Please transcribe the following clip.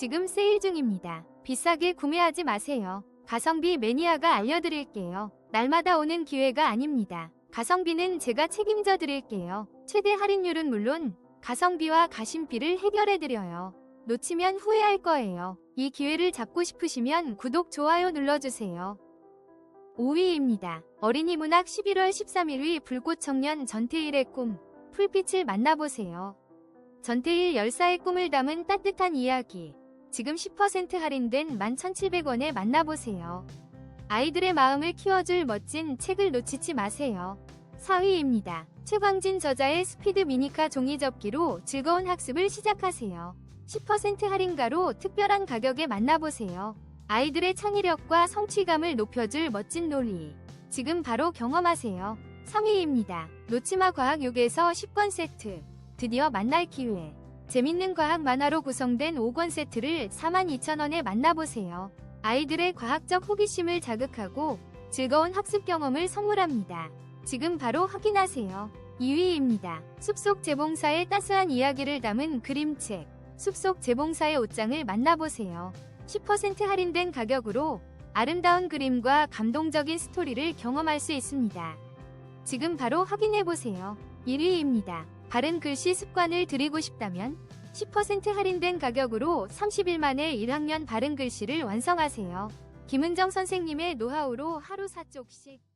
지금 세일 중입니다. 비싸게 구매하지 마세요. 가성비 매니아가 알려드릴게요. 날마다 오는 기회가 아닙니다. 가성비는 제가 책임져 드릴게요. 최대 할인율은 물론 가성비와 가심비를 해결해 드려요. 놓치면 후회할 거예요. 이 기회를 잡고 싶으시면 구독, 좋아요 눌러주세요. 5위입니다. 어린이 문학 11월 13일 위 불꽃 청년 전태일의 꿈, 풀빛을 만나보세요. 전태일 열사의 꿈을 담은 따뜻한 이야기. 지금 10% 할인된 11,700원에 만나보세요. 아이들의 마음을 키워줄 멋진 책을 놓치지 마세요. 4위입니다. 최광진 저자의 스피드 미니카 종이 접기로 즐거운 학습을 시작하세요. 10% 할인가로 특별한 가격에 만나보세요. 아이들의 창의력과 성취감을 높여줄 멋진 논리. 지금 바로 경험하세요. 3위입니다. 놓치마 과학육에서 10권 세트. 드디어 만날 기회. 재밌는 과학 만화로 구성된 5권 세트를 42,000원에 만나보세요. 아이들의 과학적 호기심을 자극하고 즐거운 학습 경험을 선물합니다. 지금 바로 확인하세요. 2위입니다. 숲속 재봉사의 따스한 이야기를 담은 그림책. 숲속 재봉사의 옷장을 만나보세요. 10% 할인된 가격으로 아름다운 그림과 감동적인 스토리를 경험할 수 있습니다. 지금 바로 확인해보세요. 1위입니다. 바른 글씨 습관을 들이고 싶다면 10% 할인된 가격으로 30일 만에 1학년 바른 글씨를 완성하세요. 김은정 선생님의 노하우로 하루 4쪽씩